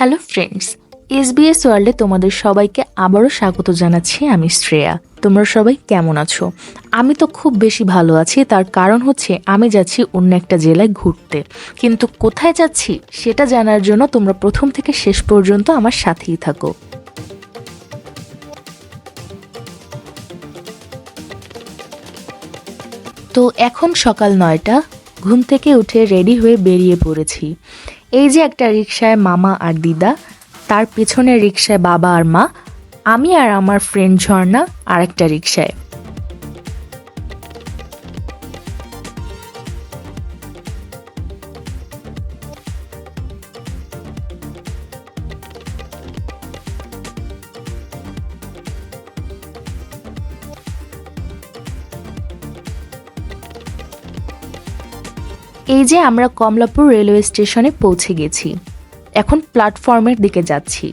Hello friends S SBS ওয়ার্ল্ডে তোমাদের সবাইকে আবারও স্বাগত জানাচ্ছি আমি শ্রেয়া। তোমরা সবাই কেমন আছো? আমি তো খুব বেশি ভালো আছি, তার কারণ হচ্ছে আমি যাচ্ছি অন্য একটা জেলায় ঘুরতে। কিন্তু কোথায় যাচ্ছি, সেটা জানার জন্য তোমরা প্রথম থেকে শেষ পর্যন্ত আমার সাথেই থাকো। তো এখন সকাল নয়টা ঘুম থেকে উঠে রেডি হয়ে বেরিয়ে পড়েছি। এই যে একটা রিক্সায় মামা আর দিদা, তার পেছনের রিক্সায় বাবা আর মা, আমি আর আমার ফ্রেন্ড ঝর্ণা আর একটা রিক্সায় এই যে আমরা কমলাপুর রেলওয়ে স্টেশনে পৌঁছে গেছি। এখন প্ল্যাটফর্মের দিকে যাচ্ছি।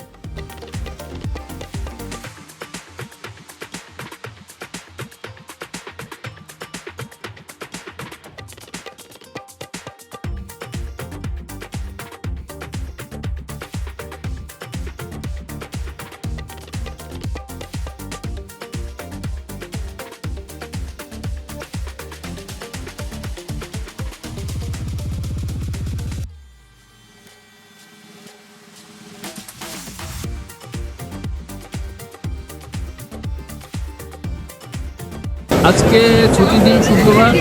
আজকে ছুটির দিন শুক্রবার,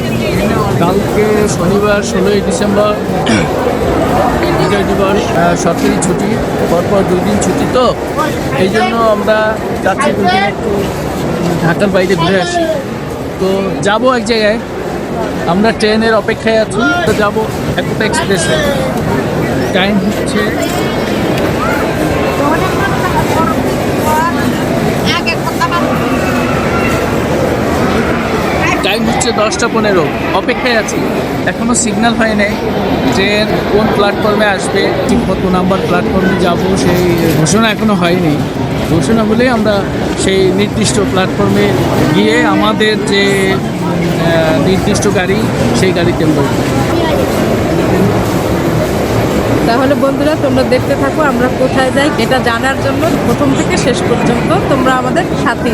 কালকে শনিবার ষোলোই ডিসেম্বর, বিজয় দিবস সরকারি ছুটি, পরপর দুই দিন ছুটি তো, এই জন্য আমরা যাচ্ছি দুদিন একটু ঢাকার বাইরে ঘুরে আসি। তো যাব এক জায়গায়, আমরা ট্রেনের অপেক্ষায় আছি, তো যাব একটা এক্সপ্রেসে টাইম হচ্ছে টাইম হচ্ছে দশটা পনেরো অপেক্ষায় আছি। এখনও সিগন্যাল হয় নাই ট্রেন কোন প্ল্যাটফর্মে আসবে, ঠিক কত নাম্বার প্ল্যাটফর্মে যাব সেই ঘোষণা এখনও হয়নি। ঘোষণা হলেই আমরা সেই নির্দিষ্ট প্ল্যাটফর্মে গিয়ে আমাদের যে নির্দিষ্ট গাড়ি, সেই গাড়িতে উঠবো তাহলে বন্ধুরা, তোমরা দেখতে থাকো আমরা কোথায় যাই, এটা জানার জন্য প্রথম থেকে শেষ পর্যন্ত তোমরা আমাদের থাকো।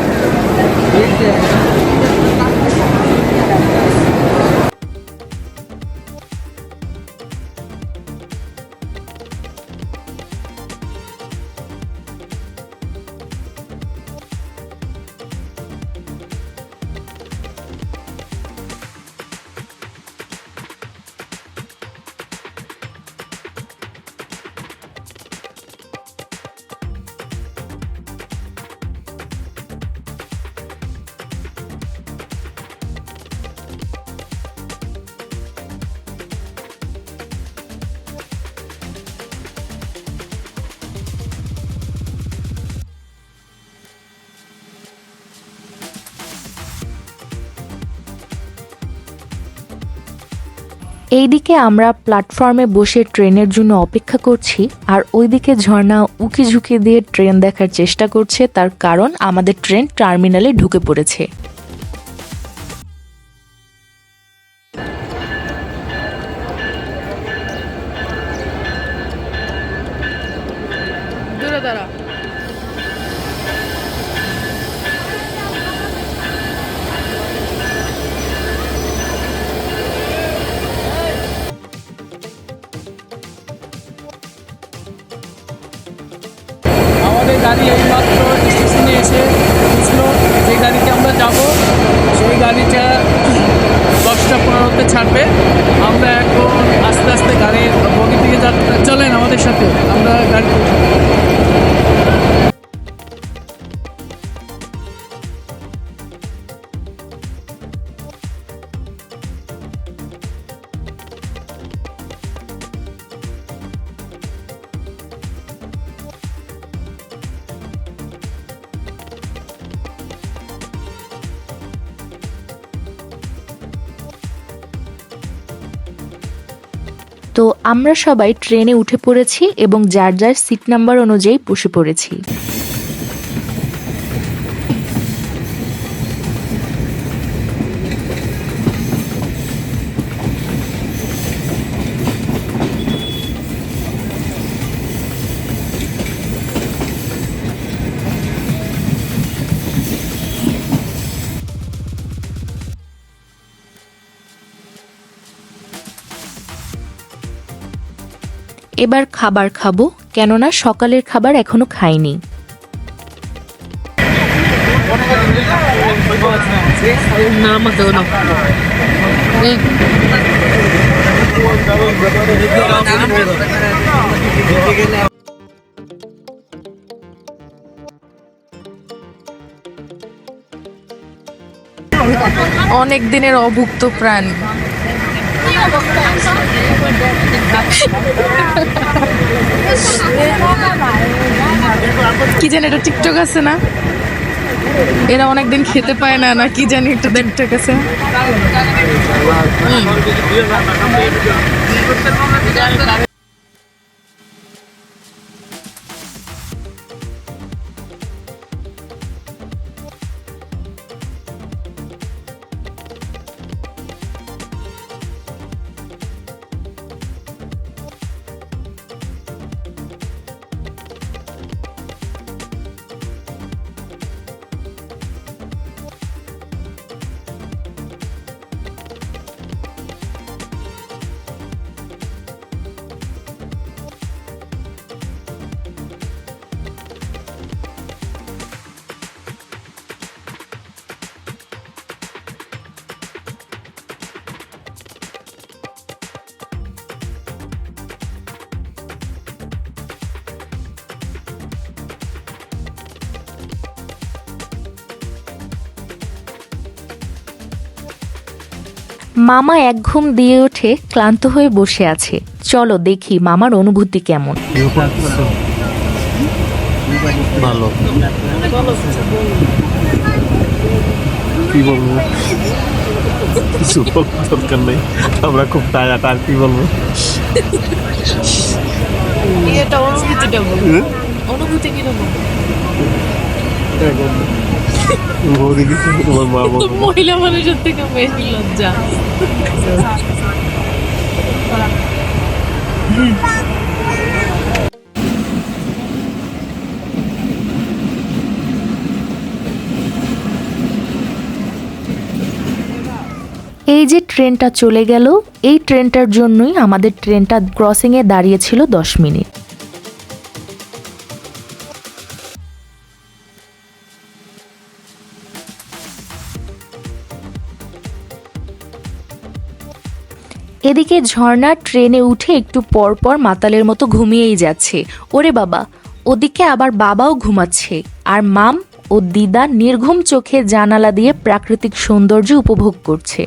এইদিকে আমরা প্ল্যাটফর্মে বসে ট্রেনের জন্য অপেক্ষা করছি, আর ওইদিকে ঝর্ণা উকি ঝুঁকি দিয়ে ট্রেন দেখার চেষ্টা করছে, তার কারণ আমাদের ট্রেন টার্মিনালে ঢুকে পড়েছে। দশটা ছাড়বে। আমরা এখন আস্তে আস্তে গাড়ির বগি দিকে চলেন আমাদের সাথে আমরা গাড়ি আমরা সবাই ট্রেনে উঠে পড়েছি এবং যার যার সিট নাম্বার অনুযায়ী বসে পড়েছি। এবার খাবার খাব কেননা সকালের খাবার এখনও খাইনি। অনেক দিনের অভুক্ত প্রাণী। কি জানি, এটা টিকটক আছে না? এরা অনেকদিন খেতে পায় না না কি জানি একটা টিকটক আছে। মামা এক ঘুম দিয়ে উঠে ক্লান্ত হয়ে বসে আছে। চলো দেখি মামার অনুভূতি কেমন। ভালো। কি বলব? কিছু দরকার নেই। আমরা খুব টায়ার্ড আর কি বলব? অনুভূতিটা বল। অনুভূতি কীরকম মহিলা মানুষের থেকে বেশি লজ্জা। এই যে ট্রেনটা চলে গেল, এই ট্রেনটার জন্যই আমাদের ট্রেনটা ক্রসিংয়ে দাঁড়িয়েছিল দশ মিনিট। এদিকে ঝর্ণা ট্রেনে উঠে একটু পরপর পর মাতালের মতো ঘুমিয়েই যাচ্ছে। ওরে বাবা, ওদিকে আবার বাবাও ঘুমাচ্ছে আর মাম ও দিদা নির্ঘুম চোখে জানালা দিয়ে প্রাকৃতিক সৌন্দর্য উপভোগ করছে।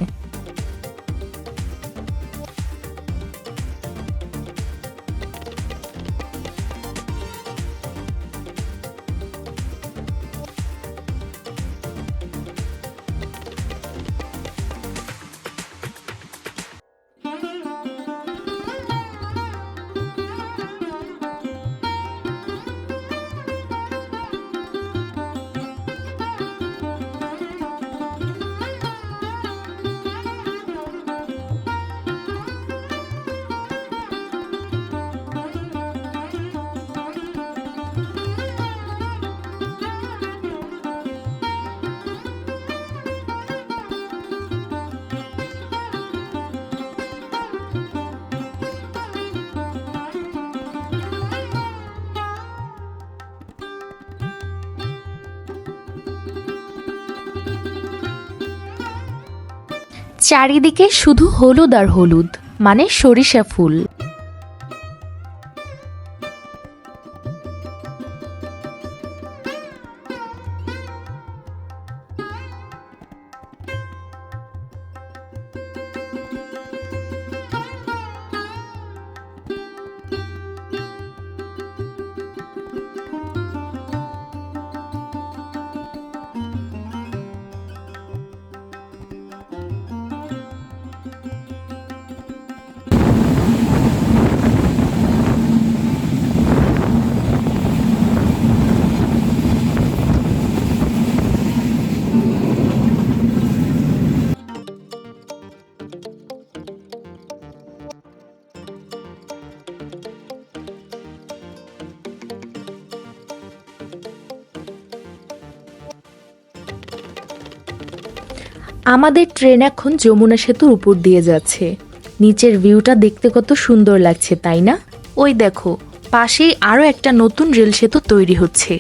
চারিদিকে শুধু হলুদ আর হলুদ মানে সরিষা ফুল। আমাদের ট্রেন এখন যমুনা সেতুর উপর দিয়ে যাচ্ছে। নিচের ভিউটা দেখতে কত সুন্দর লাগছে, তাই না? ওই দেখো, পাশেই আরও একটা নতুন রেল সেতু তৈরি হচ্ছে।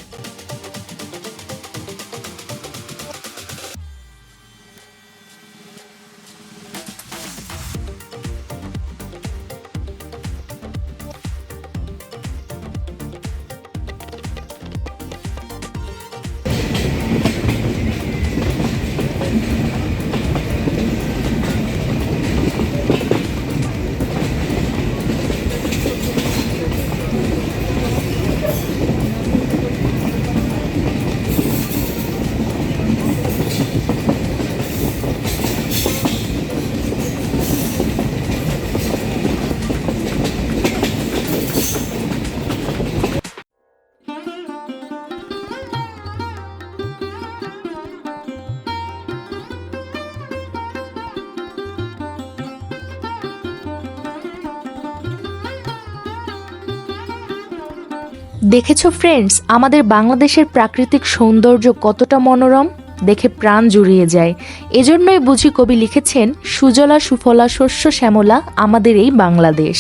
দেখেছ ফ্রেন্ডস আমাদের বাংলাদেশের প্রাকৃতিক সৌন্দর্য কতটা মনোরম? দেখে প্রাণ জুড়িয়ে যায়। এজন্যই বুঝি কবি লিখেছেন, সুজলা সুফলা শস্য শ্যামলা আমাদের এই বাংলাদেশ।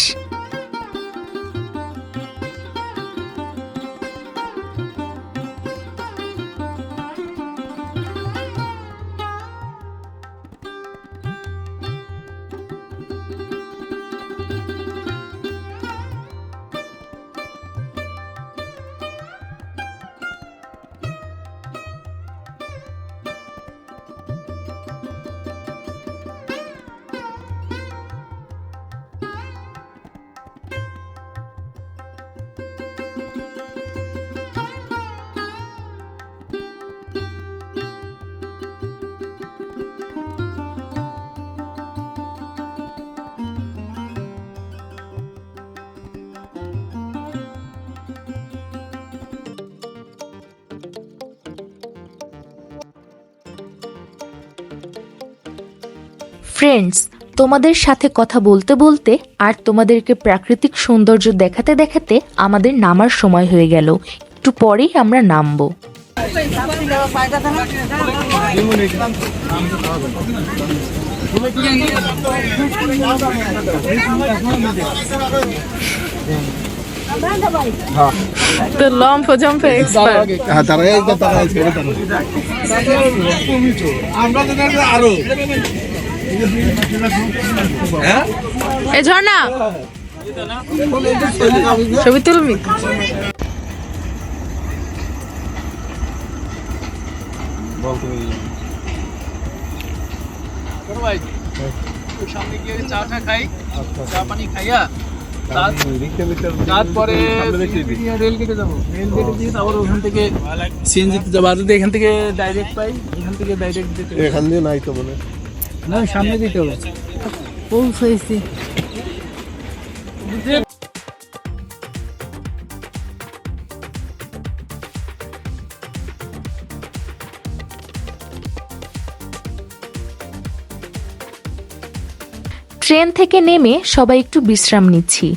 ফ্রেন্ডস তোমাদের সাথে কথা বলতে বলতে আর তোমাদেরকে প্রাকৃতিক সৌন্দর্য দেখাতে দেখাতে আমাদের নামার সময় হয়ে গেল। একটু পরেই আমরা নামবো। তো লম্ফ জম্পে এক্সপার্ট হ্যাঁ তারা এই তারা আমরা তো আরও। এ ঝর্ণা। ছবি তুলবি? সামনে গিয়ে চা টা খাই চা পানি খাইয়া তারপরে রেল গেটে যাব। রেল গেটে দিয়ে তারপর ওখান থেকে সিএনজিতে যাব। আর যদি এখান থেকে ডাইরেক্ট পাই এখান থেকে ডাইরেক্ট দিতে এখান দিয়ে নাই তো মনে না সামনে দিতে হবে। পৌঁছেছি ট্রেন থেকে নেমে সবাই একটু বিশ্রাম নিচ্ছি।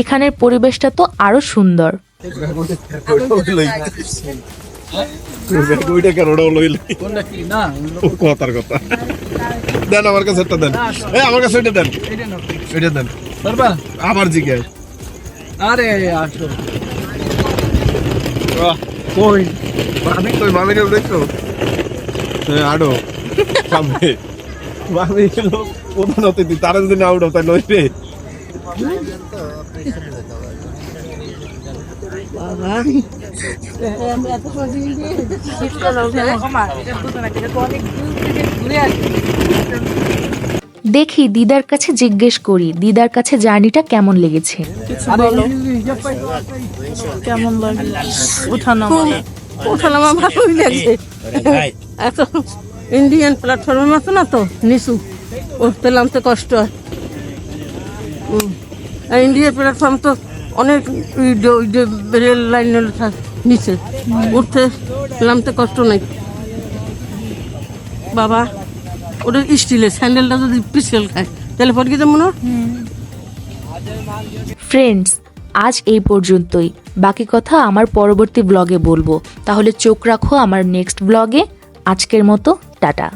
এখানের পরিবেশটা তো আরও সুন্দর। কথার কথা। দেন আমার কাছে একটা দেন। এই আমার কাছে ওইটা দেন। এটা দেন। আবার জিজ্ঞে আরে আসো। কই? মামি কই? মামি রে দেখছ হ্যাঁ আডো সামনে। মামি লোক। প্রধান অতিথি তারা যদি না উঠো তাই লইবে দেখি দিদার কাছে জিজ্ঞেস করি দিদার কাছে জার্নিটা কেমন লেগেছে? কেমন লাগে? ওঠানো ওঠানামা ভালোই লাগছে। এত ইন্ডিয়ান প্ল্যাটফর্মের মতো না তো নিচু। উঠতে নামতে কষ্ট হয়। হুম। আর ইন্ডিয়ান প্ল্যাটফর্ম তো অনেক যে- ওই যে রেল লাইনের নিচে। উঠতে নামতে কষ্ট নাই। বাবা ওটা স্টিলের স্যান্ডেলটা যদি পিছল খায়, তাহলে পরে কি মনে ফ্রেন্ডস আজ এই পর্যন্তই। বাকি কথা আমার পরবর্তী ব্লগে বলব। তাহলে চোখ রাখো আমার নেক্সট ব্লগে আজকের মতো, টাটা।